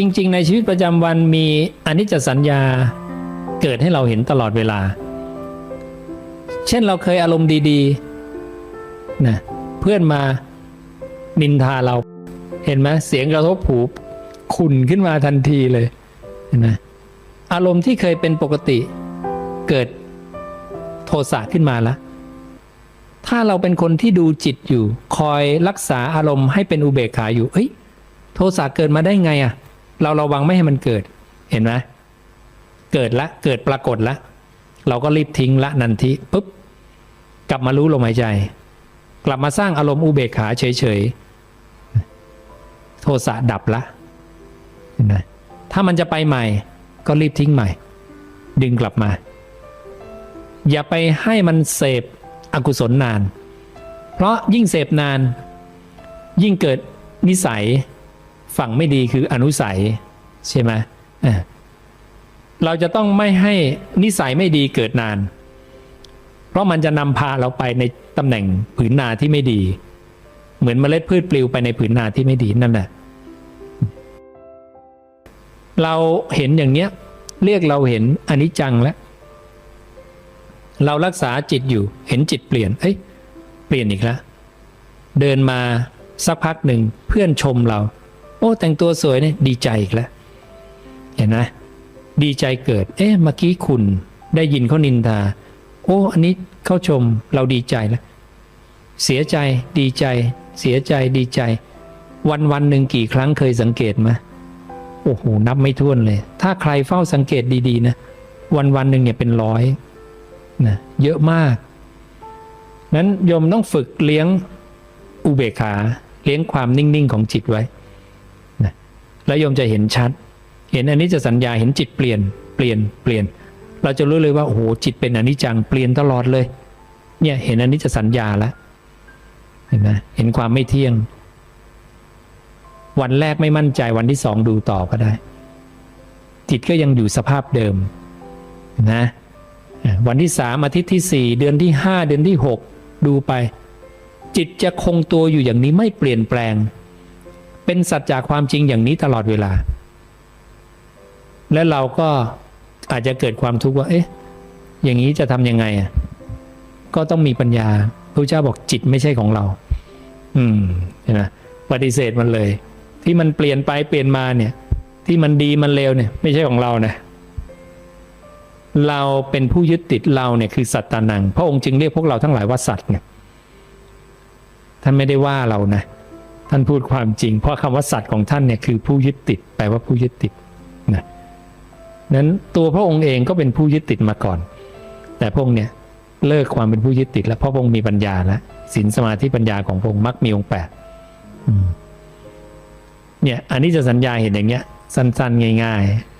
จริง ๆ ในชีวิตประจำวันมีอนิจจสัญญาเกิดให้เราเห็นตลอดเวลา เช่นเราเคยอารมณ์ดีๆนะเพื่อนมานินทาเรา เห็นไหมเสียงกระทบหูขุ่นขึ้นมาทันทีเลยเห็นไหมอารมณ์ที่เคยเป็นปกติเกิดโทสะขึ้นมาแล้วถ้าเราเป็นคนที่ดูจิตอยู่ คอยรักษาอารมณ์ให้เป็นอุเบกขาอยู่เอ้ยโทสะเกิดมาได้ไงอะ่ะ เราระวังไม่ให้มันเกิด เห็นไหมเกิดละ เกิดปรากฏละ เราก็รีบทิ้งละนันทีปุ๊บ กลับมารู้ลมหายใจ กลับมาสร้างอารมณ์อุเบกขาเฉยๆ โทสะดับละ เห็นไหมถ้ามันจะไปใหม่ ก็รีบทิ้งใหม่ ดึงกลับมา อย่าไปให้มันเสพอกุศลนาน เพราะยิ่งเสพนาน ยิ่งเกิดนิสัย ฝั่งไม่ดีคืออนุสัยใช่ไหมเราจะต้องไม่ให้นิสัยไม่ดีเกิดนาน เพราะมันจะนำพาเราไปในตำแหน่งผืนนาที่ไม่ดี เหมือนเมล็ดพืชปลิวไปในผืนนาที่ไม่ดีนั่นแหละ เราเห็นอย่างเนี้ยเรียกเราเห็นอนิจจังแล้ว เรารักษาจิตอยู่ เห็นจิตเปลี่ยน เอ้ย เปลี่ยนอีกแล้ว เดินมาสักพักหนึ่งเพื่อนชมเรา โอ้แต่งตัวสวยเนี่ยดีใจอีกแล้วเห็นไหมดีใจเกิด เอ๊ะเมื่อกี้คุณได้ยินเขานินทา โอ้อันนี้เขาชมเราดีใจแล้ว เสียใจดีใจ เสียใจดีใจ วันวันหนึ่งกี่ครั้งเคยสังเกตไหมโอ้โหนับไม่ถ้วนเลย ถ้าใครเฝ้าสังเกตดีๆนะวันวันหนึ่งเนี่ยเป็นร้อยนะเยอะมากนั้นโยมต้องฝึกเลี้ยงอุเบกขา เลี้ยงความนิ่ง ๆ ของจิตไว้ แล้วโยมจะเห็นชัด เห็นอันนี้จะสัญญาเห็นจิตเปลี่ยนเปลี่ยนเปลี่ยน เราจะรู้เลยว่าโอ้โหจิตเป็นอนิจจังเปลี่ยนตลอดเลย เนี่ยเห็นอันนี้จะสัญญาแล้วเห็นไหมเห็นความไม่เที่ยง วันแรกไม่มั่นใจวันที่สองดูต่อก็ได้ จิตก็ยังอยู่สภาพเดิมนะวันที่สามอาทิตย์ที่สี่เดือนที่ห้าเดือนที่หกดูไป จิตจะคงตัวอยู่อย่างนี้ไม่เปลี่ยนแปลง เป็นสัจจากความจริงอย่างนี้ตลอดเวลา และเราก็อาจจะเกิดความทุกข์ว่า เอ๊ะ อย่างนี้จะทำยังไงอะก็ต้องมีปัญญาพระเจ้าบอกจิตไม่ใช่ของเรา อืมเห็นไหมปฏิเสธมันเลย ที่มันเปลี่ยนไปเปลี่ยนมาเนี่ย ที่มันดีมันเลวเนี่ย ไม่ใช่ของเรานะเราเป็นผู้ยึดติดเราเนี่ยคือสัตตานัง พระองค์จึงเรียกพวกเราทั้งหลายว่าสัตว์เนี่ยท่านไม่ได้ว่าเรานะ ท่านพูดความจริง เพราะคำว่าสัตว์ของท่านเนี่ยคือผู้ยึดติด แปลว่าผู้ยึดติดนะนั้นตัวพระองค์เองก็เป็นผู้ยึดติดมาก่อน แต่พระองค์เนี่ยเลิกความเป็นผู้ยึดติด แล้วเพราะพระองค์มีปัญญาแล้วศีลสมาธิปัญญาของพระองค์มักมีองค์แปดเนี่ยอันนี้จะสัญญาเห็นอย่างเงี้ยสั้นๆ ง่าย ๆ